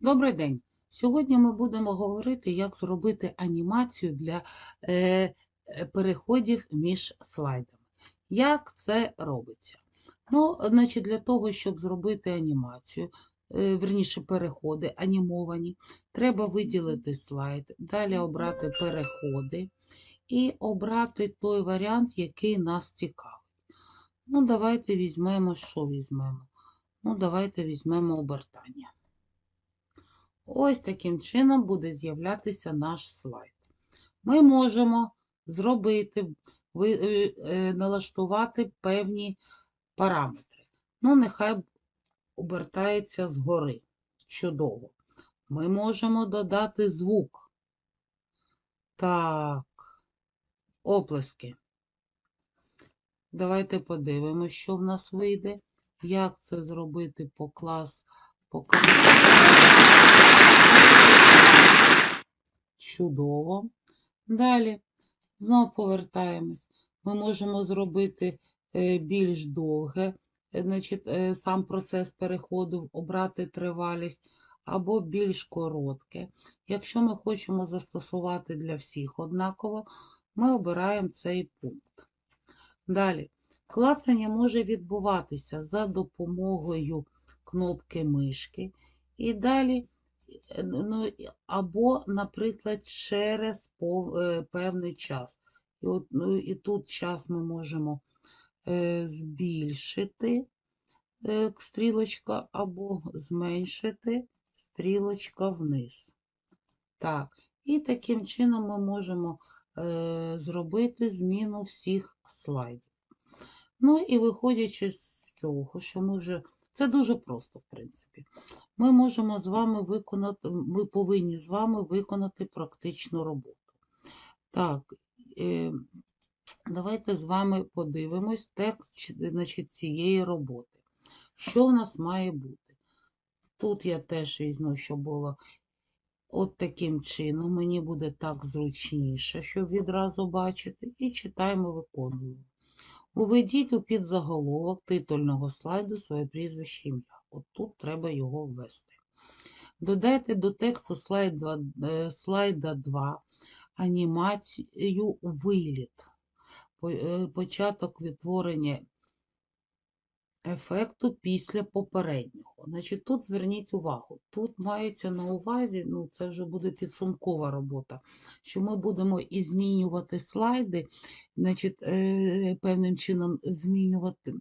Добрий день! Сьогодні ми будемо говорити, як зробити анімацію для е, е, переходів між слайдами. Як це робиться? Ну, значить, Для того, щоб зробити анімацію, е, верніше переходи анімовані, треба виділити слайд, далі обрати переходи і обрати той варіант, який нас цікавить. Ну, Давайте візьмемо, що візьмемо? Ну, Давайте візьмемо обертання. Ось таким чином буде з'являтися наш слайд. Ми можемо зробити, е, е, налаштувати певні параметри. Ну, нехай обертається згори. Чудово. Ми можемо додати звук. Так, оплески. Давайте подивимося, що в нас вийде. Як це зробити по клас, по Чудово. Далі, знову повертаємось. Ми можемо зробити е, більш довге, е, значить, е, сам процес переходу, обрати тривалість, або більш коротке. Якщо ми хочемо застосувати для всіх однаково, ми обираємо цей пункт. Далі, клацання може відбуватися за допомогою кнопки мишки. І далі Е, ну, або, наприклад, через е, певний час. І от, ну, і тут час ми можемо е, збільшити стрілочка, або зменшити стрілочка вниз. Так, і таким чином ми можемо зробити зміну всіх слайдів. Ну і виходячи з цього, що ми вже це дуже просто, в принципі. Ми можемо з вами виконати, ми повинні з вами виконати практичну роботу. Так, е, давайте з вами подивимось текст значить, цієї роботи. Що в нас має бути? Тут я теж візьму, щоб було от таким чином. Мені буде так зручніше, щоб відразу бачити. І читаємо, виконуємо. Уведіть у підзаголовок титульного слайду своє прізвище ім'я. От тут треба його ввести. Додайте до тексту слайда, е, слайда 2 анімацію виліт. Е, початок відтворення ефекту після попереднього. Значить, Тут зверніть увагу, тут мається на увазі, ну це вже буде підсумкова робота, що ми будемо і змінювати слайди, значить, е, певним чином змінювати,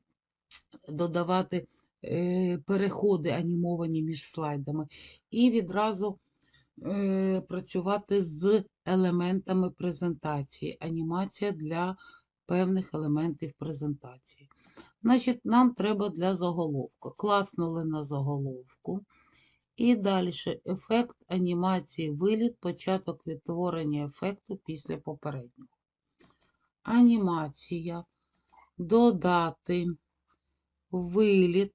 додавати е, переходи анімовані між слайдами, і відразу е, працювати з елементами презентації, анімація для певних елементів презентації. Значить, нам треба для заголовку. Класнули на заголовку. І далі ефект анімації виліт, початок відтворення ефекту після попереднього. Анімація. Додати виліт,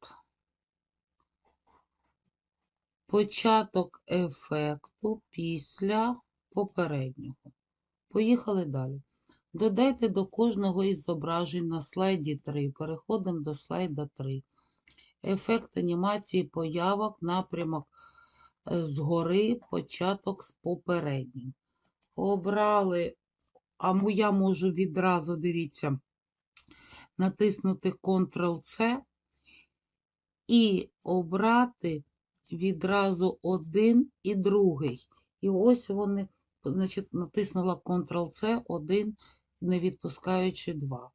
початок ефекту після попереднього. Поїхали далі. Додайте до кожного із зображень на слайді 3. Переходимо до слайда 3. Ефект анімації появок, напрямок е, згори, початок з попереднім. Обрали, а я можу відразу, дивіться, натиснути Ctrl-C і обрати відразу один і другий. І ось вони, значить, натиснула Ctrl-C, один не відпускаючи 2.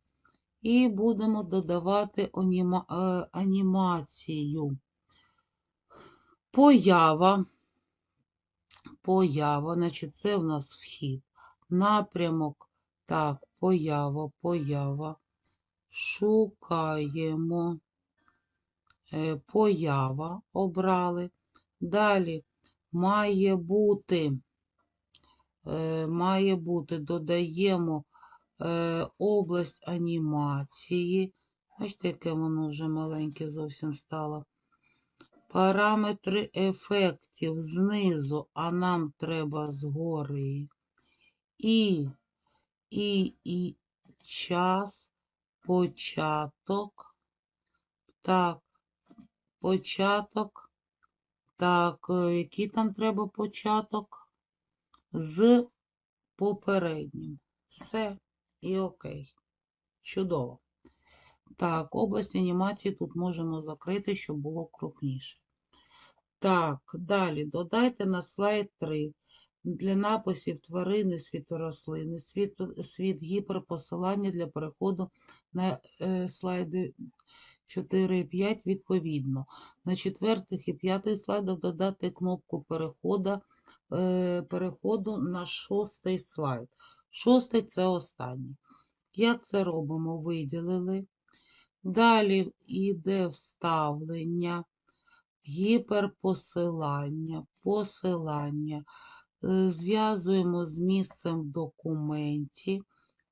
І будемо додавати аніма... Е, анімацію. Поява. Поява, значить, це в нас вхід. Напрямок. Так, поява, поява. Шукаємо. Е, поява обрали. Далі має бути, е, має бути, додаємо область анімації. Бачите, яке воно вже маленьке зовсім стало. Параметри ефектів знизу, а нам треба згори. І, і, і час, початок. Так, початок Так, е, який там треба початок? З попереднім. Все і окей. Чудово. Так, область анімації тут можемо закрити, щоб було крупніше. Так, далі додайте на слайд 3 для написів тварини, світорослини, світ, світ гіперпосилання для переходу на е, слайди 4 і 5 відповідно. На четвертих і п'ятих слайдах додати кнопку переходу, е, переходу на шостий слайд. Шостий це останній. Як це робимо? Виділили. Далі йде вставлення, гіперпосилання, посилання. Е, Зв'язуємо з місцем в документі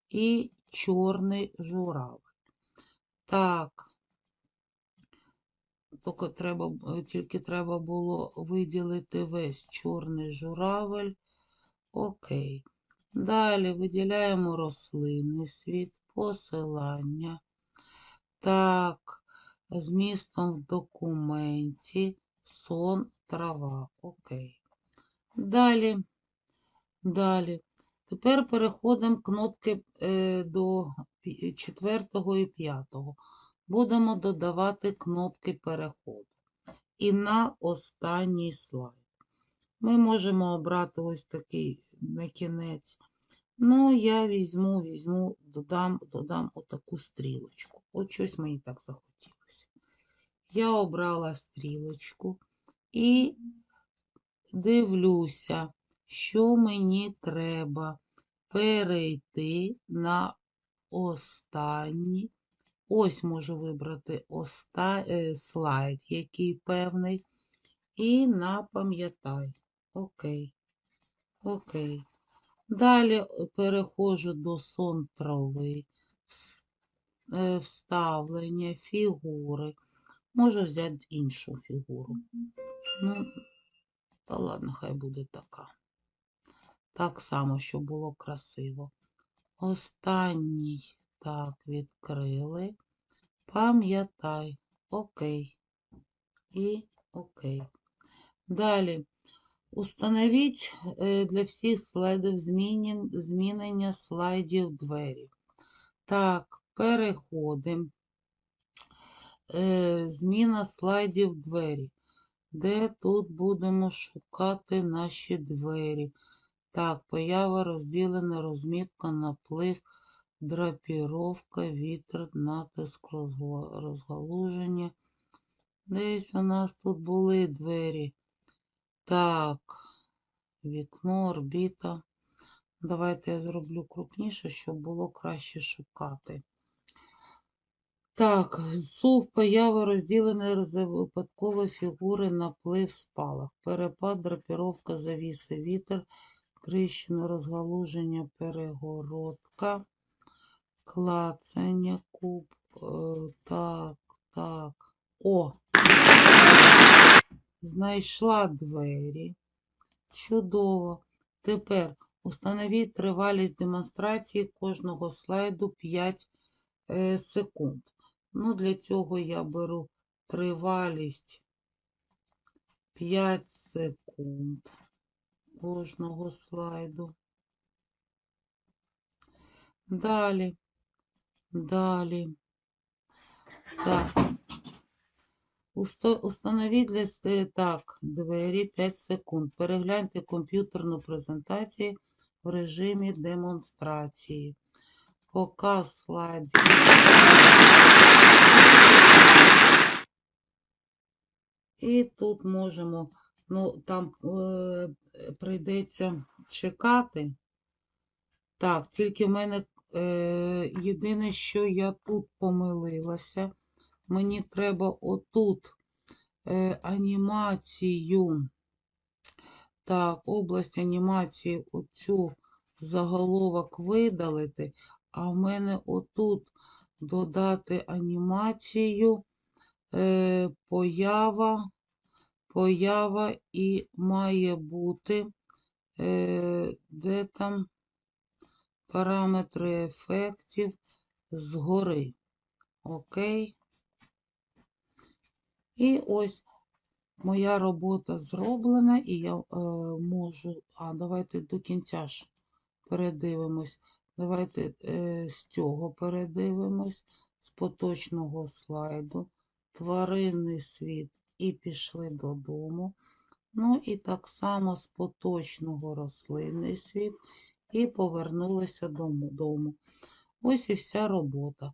і чорний журавль. Так, тільки треба, тільки треба було виділити весь чорний журавель. Окей. Далі виділяємо рослинний світ, посилання. Так, з містом в документі, сон, трава. Окей. Далі, далі. Тепер переходимо кнопки е, до четвертого і п'ятого. Будемо додавати кнопки переходу. І на останній слайд. Ми можемо обрати ось такий на кінець. Ну, я візьму, візьму, додам, додам отаку стрілочку. От щось мені так захотілося. Я обрала стрілочку і дивлюся, що мені треба перейти на останній. Ось можу вибрати оста... е, слайд, який певний. І напам'ятай. Окей. Окей. Далі е, переходжу до сон трави, е, вставлення, фігури. Можу взяти іншу фігуру. Ну, та ладно, хай буде така. Так само, щоб було красиво. Останній так відкрили. Пам'ятай. Окей. І окей. Далі. Установіть е, для всіх слайдів змінен- змінення слайдів двері. Так, переходимо. Е, Зміна слайдів двері. Де тут будемо шукати наші двері? Так, поява розділена, розмітка, наплив, драпіровка, вітер, натиск, розгалуження. Десь у нас тут були двері. Так, вікно, орбіта. Давайте я зроблю крупніше, щоб було краще шукати. Так, сув, поява, розділений роз- випадкові фігури, наплив, спалах, перепад, драпіровка, завіси, вітер, тріщина, розгалуження, перегородка, клацання, куб. е, Так, так. О! Знайшла двері. Чудово. Тепер установіть тривалість демонстрації кожного слайду 5 е, секунд. Ну, для цього я беру тривалість 5 секунд кожного слайду. Далі, далі. Так. Уста- Установіть для так, двері 5 секунд. Перегляньте комп'ютерну презентацію в режимі демонстрації. Показ слайдів. І тут можемо, ну, там е, прийдеться чекати. Так, тільки в мене е, єдине, що я тут помилилася. Мені треба отут е, анімацію. Так, область анімації, оцю заголовок видалити, а в мене отут додати анімацію, е, поява, поява і має бути, е, де там параметри ефектів згори. Окей. І ось Моя робота зроблена, і я е, можу. А, давайте до кінця ж передивимось. Давайте е, з цього передивимось, з поточного слайду. Тваринний світ і пішли додому. Ну і так само з поточного рослинний світ і повернулися додому. Ось і вся робота.